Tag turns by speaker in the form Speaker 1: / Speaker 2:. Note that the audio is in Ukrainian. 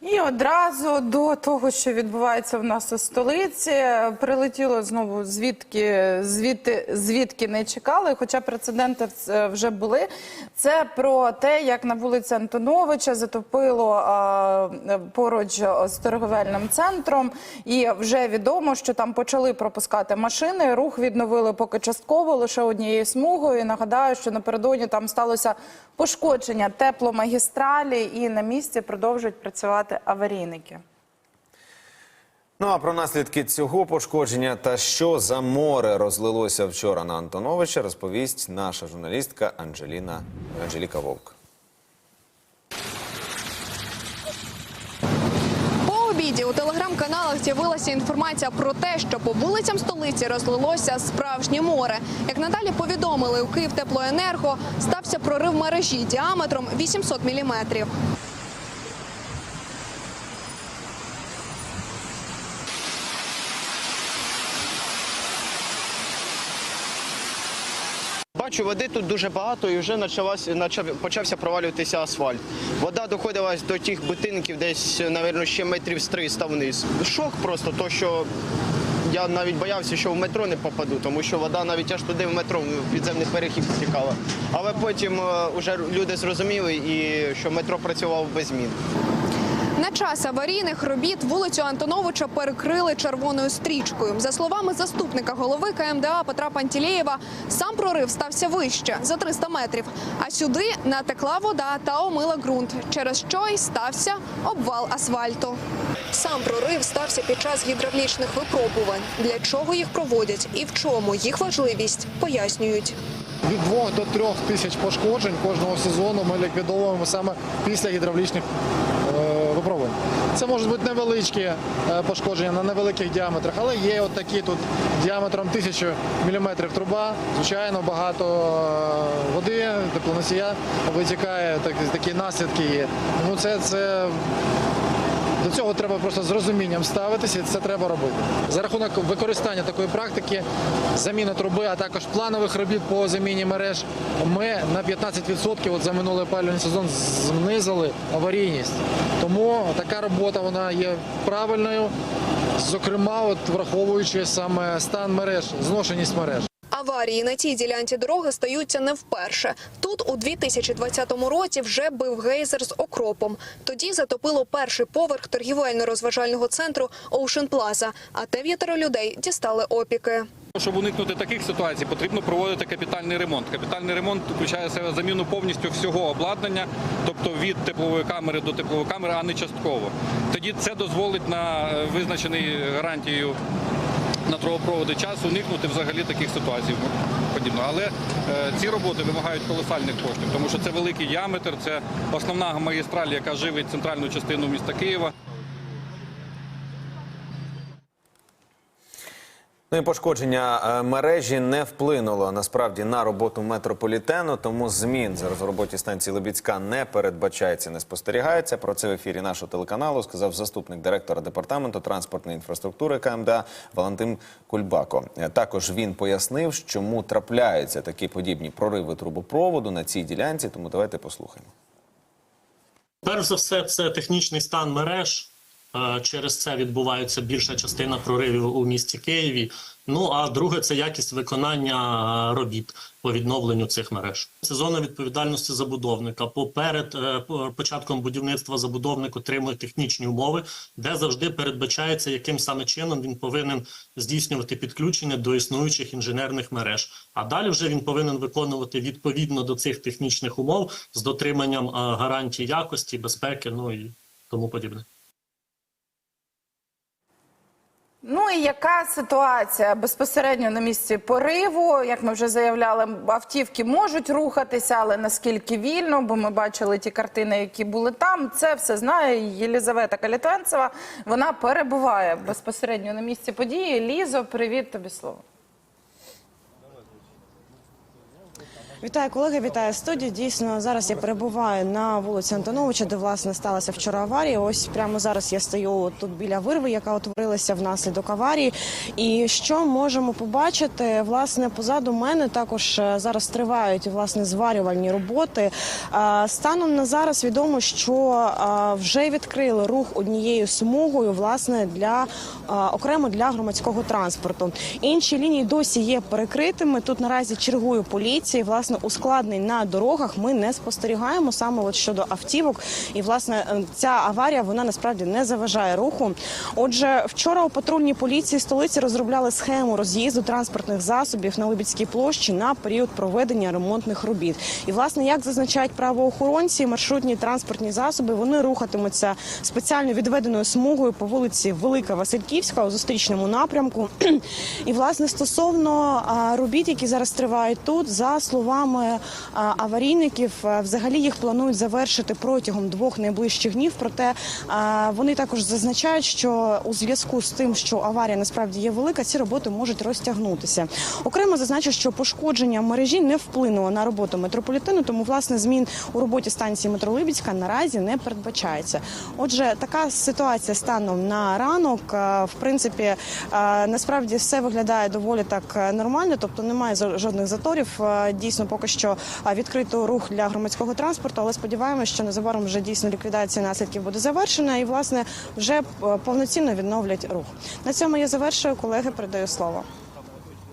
Speaker 1: І одразу до того, що відбувається в нас у столиці, прилетіло знову звідки, звідти, звідки не чекали. Хоча прецеденти вже були. Це про те, як на вулиці Антоновича затопило а, поруч з торговельним центром, і вже відомо, що там почали пропускати машини. Рух відновили поки частково лише однією смугою. І нагадаю, що напередодні там сталося пошкодження тепломагістралі, і на місці продовжують працювати аварійники.
Speaker 2: Ну а про наслідки цього пошкодження та що за море розлилося вчора на Антоновича, розповість наша журналістка Анжеліна Анжеліка Вовк.
Speaker 3: По обіді у телеграм-каналах з'явилася інформація про те, що по вулицям столиці розлилося справжнє море. Як надалі повідомили у Київтеплоенерго, стався прорив мережі діаметром 800 міліметрів.
Speaker 4: Бачу, води тут дуже багато і вже почався провалюватися асфальт. Вода доходила до тих будинків десь, мабуть, ще метрів з 300 вниз. Шок просто, то що я навіть боявся, що в метро не попаду, тому що вода навіть аж туди в метро, в підземний перехід стікала. Але потім вже люди зрозуміли, що метро працював без змін.
Speaker 3: На час аварійних робіт вулицю Антоновича перекрили червоною стрічкою. За словами заступника голови КМДА Петра Пантілєєва, сам прорив стався вище за 300 метрів. А сюди натекла вода та омила ґрунт, через що й стався обвал асфальту. Сам прорив стався під час гідравлічних випробувань. Для чого їх проводять і в чому їх важливість пояснюють.
Speaker 5: Від 2 до 3 тисяч пошкоджень кожного сезону ми ліквідовуємо саме після гідравлічних випробувань. Це можуть бути невеличкі е, пошкодження на невеликих діаметрах, але є от такі тут діаметром 1000 мм труба. Звичайно, багато е, води, теплоносія витікає, так, такі наслідки є. Ну це, це до цього треба просто з розумінням ставитися, і це треба робити. За рахунок використання такої практики, заміни труби, а також планових робіт по заміні мереж, ми на 15% от за минулий опалювальний сезон знизили аварійність. Тому така робота вона є правильною, зокрема, от враховуючи саме стан мереж, зношеність мереж.
Speaker 3: Аварії на цій ділянці дороги стаються не вперше. Тут у 2020 році вже бив гейзер з окропом. Тоді затопило перший поверх торгівельно-розважального центру Ocean Plaza, а дев'ятеро людей дістали опіки.
Speaker 6: Щоб уникнути таких ситуацій, потрібно проводити капітальний ремонт. Капітальний ремонт включає себе заміну повністю всього обладнання, тобто від теплової камери до теплової камери, а не частково. Тоді це дозволить на е, визначений гарантією на трубопроводи час уникнути взагалі таких ситуацій подібно. Але е, ці роботи вимагають колосальних коштів, тому що це великий діаметр, це основна магістраль, яка живить центральну частину міста Києва.
Speaker 2: Ну і пошкодження е, мережі не вплинуло насправді на роботу метрополітену, тому змін зараз у роботі станції Лебідська не передбачається, не спостерігається. Про це в ефірі нашого телеканалу сказав заступник директора департаменту транспортної інфраструктури КМДА Валентин Кульбако. Е, Також він пояснив, чому трапляються такі подібні прориви трубопроводу на цій ділянці. Тому давайте послухаємо.
Speaker 7: Перш за все, це технічний стан мереж. Е, Через це відбувається більша частина проривів у місті Києві. Ну а друге це якість виконання е, робіт по відновленню цих мереж. Це зона відповідальності забудовника. Поперед е, початком будівництва забудовник отримує технічні умови, де завжди передбачається, яким саме чином він повинен здійснювати підключення до існуючих інженерних мереж. А далі вже він повинен виконувати відповідно до цих технічних умов з дотриманням гарантій якості, безпеки, ну і тому подібне.
Speaker 1: Ну і яка ситуація безпосередньо на місці пориву? Як ми вже заявляли, автівки можуть рухатися, але наскільки вільно? Бо ми бачили ті картини, які були там. Це все знає Єлізавета Калітвенцева. Вона перебуває безпосередньо на місці події. Лізо, привіт тобі слово.
Speaker 8: Вітаю колеги, вітаю студію. Дійсно, зараз я перебуваю на вулиці Антоновича, де власне сталася вчора аварія. Ось прямо зараз я стою тут біля вирви, яка утворилася внаслідок аварії. І що можемо побачити? Власне, позаду мене також е, зараз тривають власне зварювальні роботи. Е, Станом на зараз відомо, що е, вже відкрили рух однією смугою, власне, для окремо для громадського транспорту. Інші лінії досі є перекритими. Тут наразі чергує поліція. І, Власне, ускладнень на дорогах ми не спостерігаємо саме от щодо автівок. І власне е, ця аварія вона насправді не заважає руху. Отже, вчора у патрульній поліції столиці розробляли схему роз'їзду транспортних засобів на Либідській площі на період проведення ремонтних робіт. І власне, як зазначають правоохоронці, маршрутні транспортні засоби вони рухатимуться спеціально відведеною смугою по вулиці Велика Васильківська у зустрічному напрямку. І власне стосовно робіт, які зараз тривають тут, за словами а, аварійників, взагалі їх планують завершити протягом двох найближчих днів. Проте вони також зазначають, що у зв'язку з тим, що аварія насправді є велика, ці роботи можуть розтягнутися. Окремо зазначу, що пошкодження мережі не вплинуло на роботу метрополітену, тому власне змін у роботі станції метро Либідська наразі не передбачається. Отже, така ситуація станом на ранок. Е, В принципі, е, насправді все виглядає доволі так е, нормально, тобто немає жодних заторів. Е, Дійсно, поки що відкрито рух для громадського транспорту, але сподіваємося, що незабаром вже дійсно ліквідація наслідків буде завершена і власне вже е, повноцінно відновлять рух. На цьому я завершую. Колеги, передаю слово.